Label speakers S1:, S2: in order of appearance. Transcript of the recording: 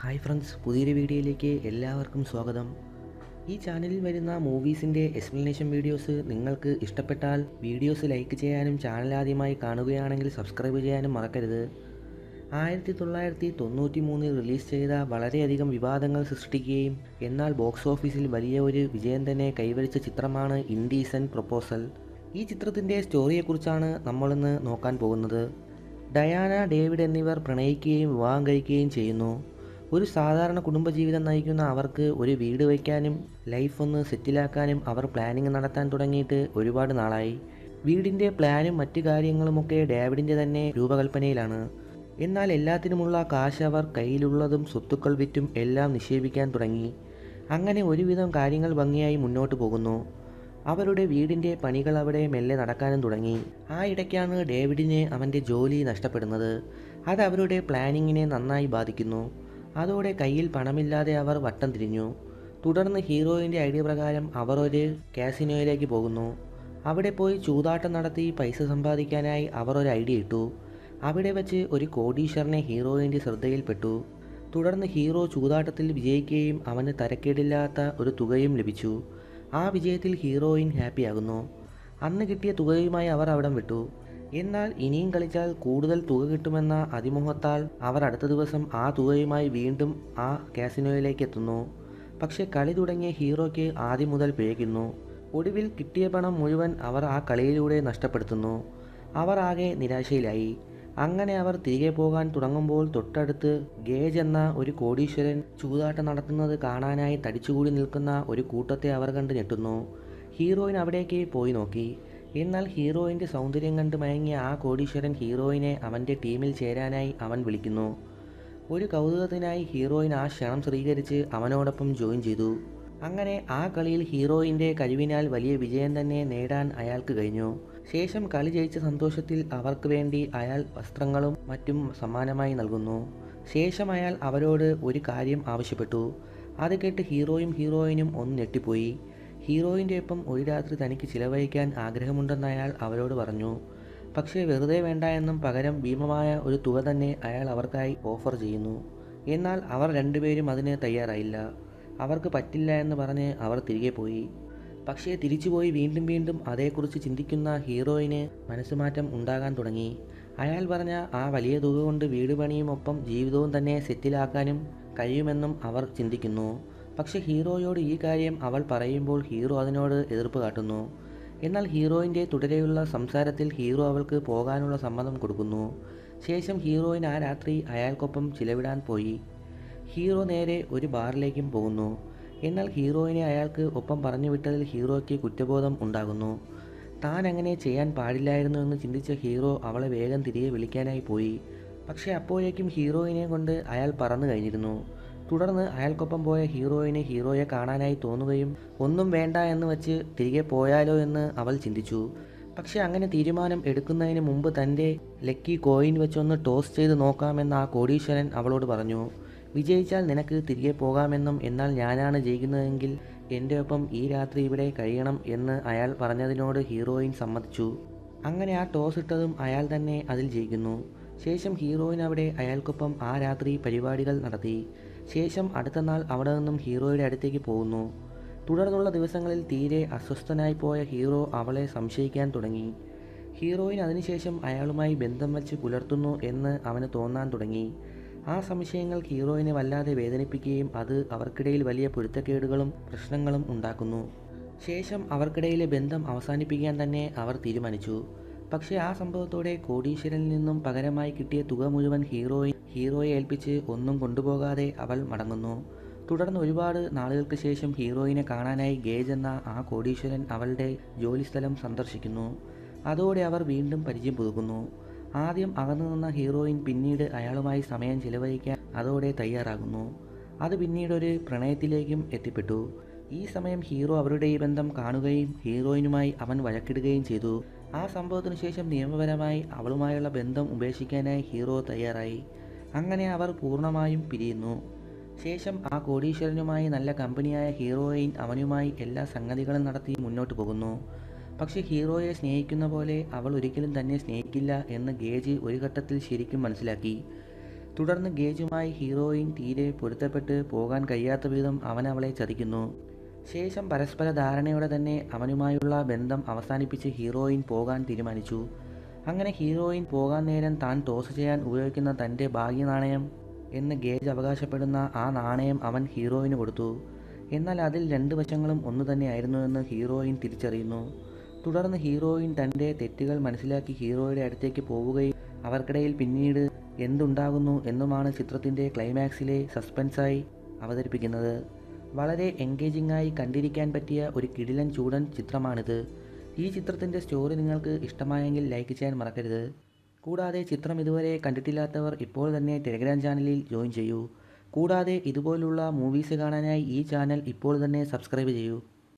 S1: Hi friends പുതിയൊരു വീഡിയോയിലേക്ക് എല്ലാവർക്കും സ്വാഗതം. ഈ ചാനലിൽ വരുന്ന മൂവീസിന്റെ എക്സ്പ്ലനേഷൻ വീഡിയോസ് നിങ്ങൾക്ക് ഇഷ്ടപ്പെട്ടാൽ വീഡിയോസ് ലൈക്ക് ചെയ്യാനും ചാനൽ ആദ്യമായി കാണുകയാണെങ്കിൽ സബ്സ്ക്രൈബ് ചെയ്യാനും മറക്കരുത്. ആയിരത്തി തൊള്ളായിരത്തി തൊണ്ണൂറ്റി മൂന്നിൽ റിലീസ് ചെയ്ത വളരെയധികം വിവാദങ്ങൾ സൃഷ്ടിക്കുകയും എന്നാൽ ബോക്സ് ഓഫീസിൽ വലിയ ഒരു വിജയം തന്നെ കൈവരിച്ച ചിത്രമാണ് ഇൻഡീസൻ പ്രൊപ്പോസൽ. ഈ ചിത്രത്തിന്റെ സ്റ്റോറിയെക്കുറിച്ചാണ് നമ്മളിന്ന് നോക്കാൻ പോകുന്നത്. ഡയാന ഡേവിഡ് എന്നിവർ പ്രണയിക്കുകയും വിവാഹം കഴിക്കുകയും ചെയ്യുന്നു. ഒരു സാധാരണ കുടുംബജീവിതം നയിക്കുന്ന അവർക്ക് ഒരു വീട് വയ്ക്കാനും ലൈഫ് ഒന്ന് സെറ്റിലാക്കാനും അവർ പ്ലാനിങ് നടത്താൻ തുടങ്ങിയിട്ട് ഒരുപാട് നാളായി. വീടിന്റെ പ്ലാനും മറ്റു കാര്യങ്ങളുമൊക്കെ ഡേവിഡിന്റെ തന്നെ രൂപകൽപ്പനയിലാണ്. എന്നാൽ എല്ലാത്തിനുമുള്ള കാശ് അവർ കയ്യിലുള്ളതും സ്വത്തുക്കൾ വിറ്റും എല്ലാം നിക്ഷേപിക്കാൻ തുടങ്ങി. അങ്ങനെ ഒരുവിധം കാര്യങ്ങൾ ഭംഗിയായി മുന്നോട്ട് പോകുന്നു. അവരുടെ വീടിന്റെ പണികൾ അവിടെ മെല്ലെ നടക്കാനും തുടങ്ങി. ആ ഇടയ്ക്കാണ് ഡേവിഡിനെ അവന്റെ ജോലി നഷ്ടപ്പെടുന്നത്. അത് അവരുടെ പ്ലാനിങ്ങിനെ നന്നായി ബാധിക്കുന്നു. അതോടെ കയ്യിൽ പണമില്ലാതെ അവർ വട്ടം തിരിഞ്ഞു. തുടർന്ന് ഹീറോയിന്റെ ഐഡിയ പ്രകാരം അവർ ഒരു കാസിനോയിലേക്ക് പോകുന്നു. അവിടെ പോയി ചൂതാട്ടം നടത്തി പൈസ സമ്പാദിക്കാനായി അവർ ഒരു ഐഡിയ ഇട്ടു. അവിടെ വെച്ച് ഒരു കോടീശ്വരനെ ഹീറോയിന്റെ ശ്രദ്ധയിൽപ്പെട്ടു. തുടർന്ന് ഹീറോ ചൂതാട്ടത്തിൽ വിജയിക്കുകയും അവന് തരക്കേടില്ലാത്ത ഒരു തുകയും ലഭിച്ചു. ആ വിജയത്തിൽ ഹീറോയിൻ ഹാപ്പിയാകുന്നു. അന്ന് കിട്ടിയ തുകയുമായി അവർ അവിടം വിട്ടു. എന്നാൽ ഇനിയും കളിച്ചാൽ കൂടുതൽ തുക കിട്ടുമെന്ന അതിമോഹത്താൽ അവർ അടുത്ത ദിവസം ആ തുകയുമായി വീണ്ടും ആ കാസിനോയിലേക്ക് എത്തുന്നു. പക്ഷെ കളി തുടങ്ങിയ ഹീറോയ്ക്ക് ആദ്യം മുതൽ പിഴയ്ക്കുന്നു ഒടുവിൽ കിട്ടിയ പണം മുഴുവൻ അവർ ആ കളിയിലൂടെ നഷ്ടപ്പെടുത്തുന്നു. അവർ ആകെ നിരാശയിലായി. അങ്ങനെ അവർ തിരികെ പോകാൻ തുടങ്ങുമ്പോൾ തൊട്ടടുത്ത് ഗേജ് എന്ന ഒരു കോടീശ്വരൻ ചൂതാട്ടം നടത്തുന്നത് കാണാനായി തടിച്ചുകൂടി നിൽക്കുന്ന ഒരു കൂട്ടത്തെ അവർ കണ്ട് ഞെട്ടുന്നു. ഹീറോയിൻ അവിടേക്ക് പോയി നോക്കി. എന്നാൽ ഹീറോയിന്റെ സൗന്ദര്യം കണ്ട് മയങ്ങിയ ആ കോടീശ്വരൻ ഹീറോയിനെ അവന്റെ ടീമിൽ ചേരാനായി അവൻ വിളിക്കുന്നു. ഒരു കൗതുകത്തിനായി ഹീറോയിൻ ആ ക്ഷണം സ്വീകരിച്ച് അവനോടൊപ്പം ജോയിൻ ചെയ്തു. അങ്ങനെ ആ കളിയിൽ ഹീറോയിന്റെ കഴിവിനാൽ വലിയ വിജയം തന്നെ നേടാൻ അയാൾക്ക് കഴിഞ്ഞു. ശേഷം കളി ജയിച്ച സന്തോഷത്തിൽ അവർക്ക് വേണ്ടി അയാൾ വസ്ത്രങ്ങളും മറ്റും സമ്മാനമായി നൽകുന്നു. ശേഷം അയാൾ അവരോട് ഒരു കാര്യം ആവശ്യപ്പെട്ടു. അത് കേട്ട് ഹീറോയും ഹീറോയിനും ഒന്ന് ഞെട്ടിപ്പോയി. ഹീറോയിന്റെ ഒപ്പം ഒരു രാത്രി തനിക്ക് ചിലവഴിക്കാൻ ആഗ്രഹമുണ്ടെന്ന് അയാൾ അവരോട് പറഞ്ഞു. പക്ഷേ വെറുതെ വേണ്ട എന്നും പകരം ഭീമമായ ഒരു തുക തന്നെ അയാൾ അവർക്കായി ഓഫർ ചെയ്യുന്നു. എന്നാൽ അവർ രണ്ടുപേരും അതിന് തയ്യാറായില്ല. അവർക്ക് പറ്റില്ല എന്ന് പറഞ്ഞ് അവർ തിരികെ പോയി. പക്ഷേ തിരിച്ചുപോയി വീണ്ടും വീണ്ടും അതേക്കുറിച്ച് ചിന്തിക്കുന്ന ഹീറോയിന് മനസ്സുമാറ്റം ഉണ്ടാകാൻ തുടങ്ങി. അയാൾ പറഞ്ഞ ആ വലിയ തുക കൊണ്ട് വീട് പണിയുമൊപ്പം ജീവിതവും തന്നെ സെറ്റിലാക്കാനും കഴിയുമെന്നും അവർ ചിന്തിക്കുന്നു. പക്ഷേ ഹീറോയോട് ഈ കാര്യം അവൾ പറയുമ്പോൾ ഹീറോ അതിനോട് എതിർപ്പ് കാട്ടുന്നു. എന്നാൽ ഹീറോയിന്റെ തുടരെയുള്ള സംസാരത്തിൽ ഹീറോ അവൾക്ക് പോകാനുള്ള സമ്മതം കൊടുക്കുന്നു. ശേഷം ഹീറോയിൻ ആ രാത്രി അയാൾക്കൊപ്പം ചിലവിടാൻ പോയി. ഹീറോ നേരെ ഒരു ബാറിലേക്കും പോകുന്നു. എന്നാൽ ഹീറോയിനെ അയാൾക്ക് ഒപ്പം പറഞ്ഞു വിട്ടതിൽ ഹീറോയ്ക്ക് കുറ്റബോധം ഉണ്ടാകുന്നു. താൻ അങ്ങനെ ചെയ്യാൻ പാടില്ലായിരുന്നു എന്ന് ചിന്തിച്ച ഹീറോ അവളെ വേഗം തിരികെ വിളിക്കാനായി പോയി. പക്ഷേ അപ്പോഴേക്കും ഹീറോയിനെ കൊണ്ട് അയാൾ പറന്നു കഴിഞ്ഞിരുന്നു. തുടർന്ന് അയാൾക്കൊപ്പം പോയ ഹീറോയിന് ഹീറോയെ കാണാനായി തോന്നുകയും ഒന്നും വേണ്ട എന്ന് വെച്ച് തിരികെ പോയാലോ എന്ന് അവൾ ചിന്തിച്ചു. പക്ഷേ അങ്ങനെ തീരുമാനം എടുക്കുന്നതിന് മുമ്പ് തന്റെ ലക്കി കോയിൻ വെച്ചൊന്ന് ടോസ് ചെയ്ത് നോക്കാമെന്ന് ആ കോടീശ്വരൻ അവളോട് പറഞ്ഞു. വിജയിച്ചാൽ നിനക്ക് തിരികെ പോകാമെന്നും എന്നാൽ ഞാനാണ് ജയിക്കുന്നതെങ്കിൽ എന്റെ ഒപ്പം ഈ രാത്രി ഇവിടെ കഴിയണം എന്ന് അയാൾ പറഞ്ഞതിനോട് ഹീറോയിൻ സമ്മതിച്ചു. അങ്ങനെ ആ ടോസ് ഇട്ടതും അയാൾ തന്നെ അതിൽ ജയിക്കുന്നു. ശേഷം ഹീറോയിൻ അവിടെ അയാൾക്കൊപ്പം ആ രാത്രി പരിപാടികൾ നടത്തി. ശേഷം അടുത്ത നാൾ അവിടെ നിന്നും ഹീറോയുടെ അടുത്തേക്ക് പോകുന്നു. തുടർന്നുള്ള ദിവസങ്ങളിൽ തീരെ അസ്വസ്ഥനായി പോയ ഹീറോ അവളെ സംശയിക്കാൻ തുടങ്ങി. ഹീറോയിൻ അതിനുശേഷം അയാളുമായി ബന്ധം വച്ച് പുലർത്തുന്നു എന്ന് അവന് തോന്നാൻ തുടങ്ങി. ആ സംശയങ്ങൾ ഹീറോയിനെ വല്ലാതെ വേദനിപ്പിക്കുകയും അത് അവർക്കിടയിൽ വലിയ പൊരുത്തക്കേടുകളും പ്രശ്നങ്ങളും ഉണ്ടാക്കുന്നു. ശേഷം അവർക്കിടയിലെ ബന്ധം അവസാനിപ്പിക്കാൻ തന്നെ അവർ തീരുമാനിച്ചു. പക്ഷേ ആ സംഭവത്തോടെ കോടീശ്വരനിൽ നിന്നും പകരമായി കിട്ടിയ തുക മുഴുവൻ ഹീറോയിൻ ഹീറോയെ ഏൽപ്പിച്ച് ഒന്നും കൊണ്ടുപോകാതെ അവൾ മടങ്ങുന്നു. തുടർന്ന് ഒരുപാട് നാളുകൾക്ക് ശേഷം ഹീറോയിനെ കാണാനായി ഗേജ് എന്ന ആ കോടീശ്വരൻ അവളുടെ ജോലിസ്ഥലം സന്ദർശിക്കുന്നു. അതോടെ അവർ വീണ്ടും പരിചയം പുതുക്കുന്നു. ആദ്യം അകന്നു നിന്ന ഹീറോയിൻ പിന്നീട് അയാളുമായി സമയം ചിലവഴിക്കാൻ അതോടെ തയ്യാറാകുന്നു. അത് പിന്നീട് ഒരു പ്രണയത്തിലേക്കും എത്തിപ്പെട്ടു. ഈ സമയം ഹീറോ അവരുടെ ഈ ബന്ധം കാണുകയും ഹീറോയിനുമായി അവൻ വഴക്കിടുകയും ചെയ്തു. ആ സംഭവത്തിനു ശേഷം നിയമപരമായി അവളുമായുള്ള ബന്ധം ഉപേക്ഷിക്കാനായി ഹീറോ തയ്യാറായി. അങ്ങനെ അവർ പൂർണമായും പിരിയുന്നു. ശേഷം ആ കോടീശ്വരനുമായി നല്ല കമ്പനിയായ ഹീറോയിൻ അവനുമായി എല്ലാ സംഗതികളും നടത്തി മുന്നോട്ട് പോകുന്നു. പക്ഷേ ഹീറോയെ സ്നേഹിക്കുന്ന പോലെ അവൾ ഒരിക്കലും തന്നെ സ്നേഹിക്കില്ല എന്ന് ഗേജ് ഒരു ഘട്ടത്തിൽ ശരിക്കും മനസ്സിലാക്കി. തുടർന്ന് ഗേജുമായി ഹീറോയിൻ തീരെ പൊരുത്തപ്പെട്ട് പോകാൻ കഴിയാത്ത വിധം അവൻ അവളെ ചതിക്കുന്നു. ശേഷം പരസ്പര ധാരണയോടെ തന്നെ അവനുമായുള്ള ബന്ധം അവസാനിപ്പിച്ച് ഹീറോയിൻ പോകാൻ തീരുമാനിച്ചു. അങ്ങനെ ഹീറോയിൻ പോകാൻ നേരം താൻ ടോസ് ചെയ്യാൻ ഉപയോഗിക്കുന്ന തന്റെ ഭാഗ്യനാണയം എന്ന് ഗേജ് അവകാശപ്പെടുന്ന ആ നാണയം അവൻ ഹീറോയിന് കൊടുത്തു. എന്നാൽ അതിൽ രണ്ട് വശങ്ങളും ഒന്നു തന്നെയായിരുന്നുവെന്ന് ഹീറോയിൻ തിരിച്ചറിയുന്നു. തുടർന്ന് ഹീറോയിൻ തന്റെ തെറ്റുകൾ മനസ്സിലാക്കി ഹീറോയുടെ അടുത്തേക്ക് പോവുകയും അവർക്കിടയിൽ പിന്നീട് എന്തുണ്ടാകുന്നു എന്നുമാണ് ചിത്രത്തിന്റെ ക്ലൈമാക്സിലെ സസ്പെൻസായി അവതരിപ്പിക്കുന്നത്. വളരെ എൻഗേജിംഗ് ആയി കണ്ടിരിക്കാൻ പറ്റിയ ഒരു കിടിലൻ ചൂടൻ ചിത്രമാണിത്. ഈ ചിത്രത്തിന്റെ സ്റ്റോറി നിങ്ങൾക്ക് ഇഷ്ടമായെങ്കിൽ ലൈക്ക് ചെയ്യാൻ മറക്കരുത്. കൂടാതെ ചിത്രം ഇതുവരെ കണ്ടിട്ടില്ലാത്തവർ ഇപ്പോൾ തന്നെ ടെലിഗ്രാം ചാനലിൽ ജോയിൻ ചെയ്യൂ. കൂടാതെ ഇതുപോലുള്ള മൂവീസ് കാണാനായി ഈ ചാനൽ ഇപ്പോൾ തന്നെ സബ്സ്ക്രൈബ് ചെയ്യൂ.